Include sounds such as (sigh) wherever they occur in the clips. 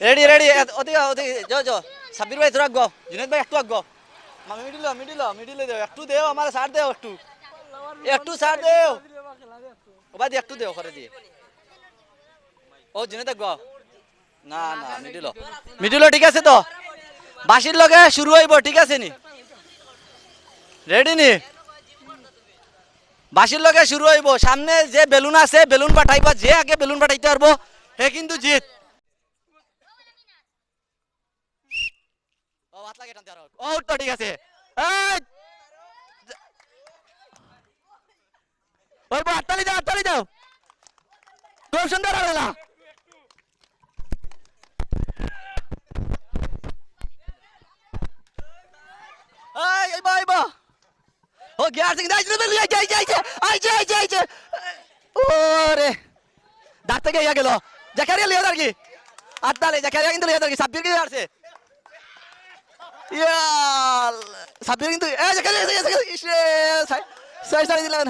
Ready ready ওদিকে ওদিকে যাও যাও সাব্বির ভাই তোরা আগ জুনেদ ভাই একটু আগ মামি মিডিল মিডিল মিডিল দেও একটু দেও আমার সার দেও একটু একটু সার দেও ওবাদি একটু দেও করে দিয়ে ও জুনেদ আগ না না মিডিল মিডিল ঠিক আছে তো বাসির লগে শুরু হইব ঠিক আছে নি রেডি নি বাসির লগে শুরু হইব সামনে যে বেলুন আছে বেলুন পাঠাইবা যে আগে বেলুন পাঠাইতে পারব হে কিন্তু জিত ও হাত লাগে টানতে আরও ও তো ঠিক আছে এই! ওই বউ হাততালি দাও হাততালি দাও খুব সুন্দর হবে না এই এই বাই বা ও গিয়ার সিং দাইছে বেলু আইছে আইছে আইছে আইছে আইছে আইছে ওরে দাঁত থেকে ইয়া গেল জাকারিয়া লিয়া দার কি আত্তালে জাকারিয়া কিন্তু লিয়া দার কি সাব্বির কি আসছে ইয়াল। সাব্বির কিন্তু এ জাকারিয়া এসে গেছে ইসে সাই সাই সাই দিলেন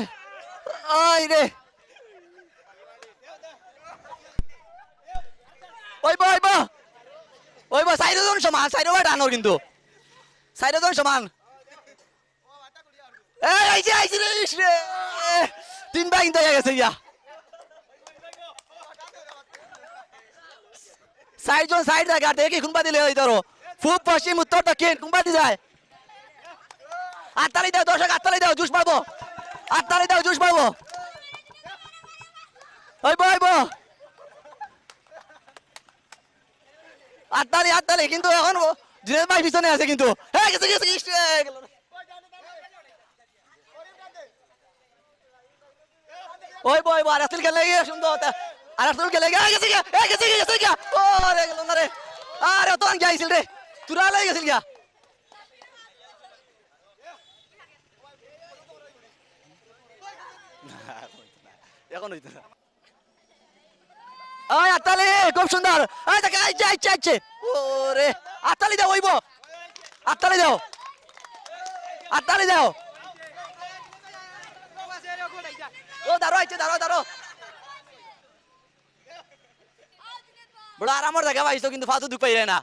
আই রে। ওই বা ওই বা। ওই বা, সাইডে জন সমান, সাইডে বা, ডানোর কিন্তু। সাইডে জন সমান। এই আইছে আইছে রে রে। তিন ভাই কিন্তু গেছে ইয়া সাইড জন সাইড আর দেখি কোনবা দিলে ওই ধরো। পূব পশ্চিম উত্তর দক্ষিণ কোনবা দি যায়? আটতালি দাও দর্শক, আটতালি দাও, জুস পাবো আটতালি দাও, জুস পাবো ওই বই বো আটতালি আটতালি, কিন্তু এখন জুনেদ ভাই পিছনে আছে কিন্তু। হ্যাঁ গেছে গেছে। ওই বই আর আসল খেলে গিয়ে সুন্দর আর আসল খেলে গিয়ে গেছে, গিয়া, গেছে গেছে ও রে গেল না রে। আরে তো আন গিয়েছিল রে? তুরা লাই গেছিল এখন হইতো না। ওই আতালি, খুব সুন্দর। এই দেখ আইছে আইছে আইছে ওরে, আতালি দাও, ওইব। আতালি দাও। আতালি দাও। ও, দাঁড়ো, আইছে, দাঁড়ো দাঁড়ো। বড় আরামর জায়গা পাইছো, কিন্তু ফাতু দুঃখ পাইলে না।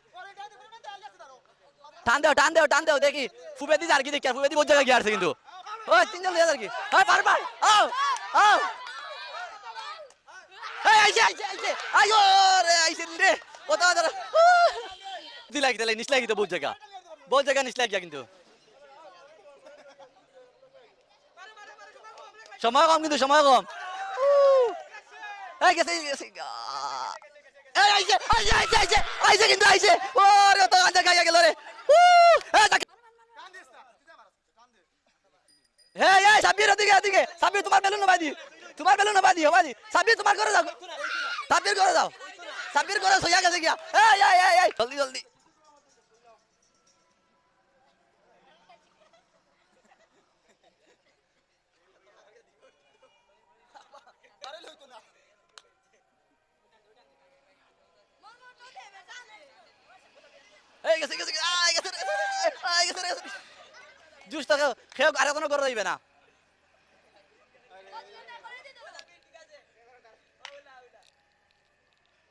টান দেও টান দেও টান দেও, দেখি। ফুবে দি আর কি দেখি ফুবে দি বহুত জায়গায় গিয়ে আসছে কিন্তু? ওই, তিনজন লিয়ে আর কি। ওই, পার পার আও আও এই, আইছে আইছে রে রে। কত লাগি তো বহুত জায়গা। বহুত জায়গা নিচ লাগিয়া কিন্তু। সময় কম কিন্তু, সময় কম। এই, গেছে গেছে। এই, আইছে আইছে আইছে আইছে কিন্তু, আইছে। ওরে তো আন্দা গাইয়া গেল রে। এই এই সাব্বির ওদিকে ওদিকে সাব্বির, তোমার বেলুন বেলুন বাদি বাদি সাব্বির এই গেছে গেছে গেছে, আই গেছে রে, আই গেছে রে, গেছে রে। জুস তো খেয়ে আর কোনো করে দিবে না।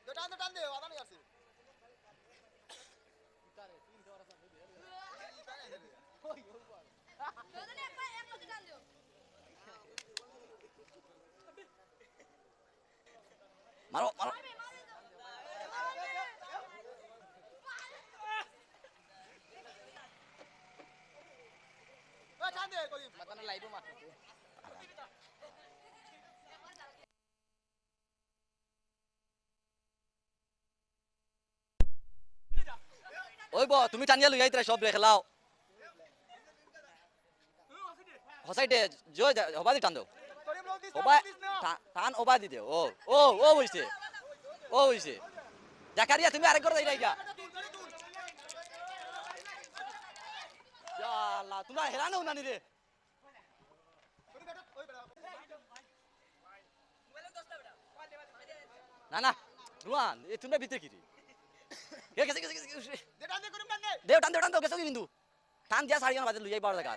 টান দে টান দে আদা নেই আছে মারো মারো এ টান দে কই মাতানো লাইভও মারতেছে ওই ব তুমি টানিয়া লই আইতরা সব রেখলাও হসাইটে জয় হবা দি টান দাও তোরে ব্লক দিস ওবা টা- টান ওবা দি দে ও ও ও হইছে ও হইছে জাকারিয়া তুমি আরেক করে যাই গা ইয়া আল্লাহ তোমরা হেরানো না নি রে না না রুয়ান এ তোমরা ভিতরে কি রে? (coughs) গেছে গেছে গেছে। দে টান দে টান দে। গেছো কিন্তু। টান দিয়া সাড়ি বাজে লুই যাই বড় জায়গা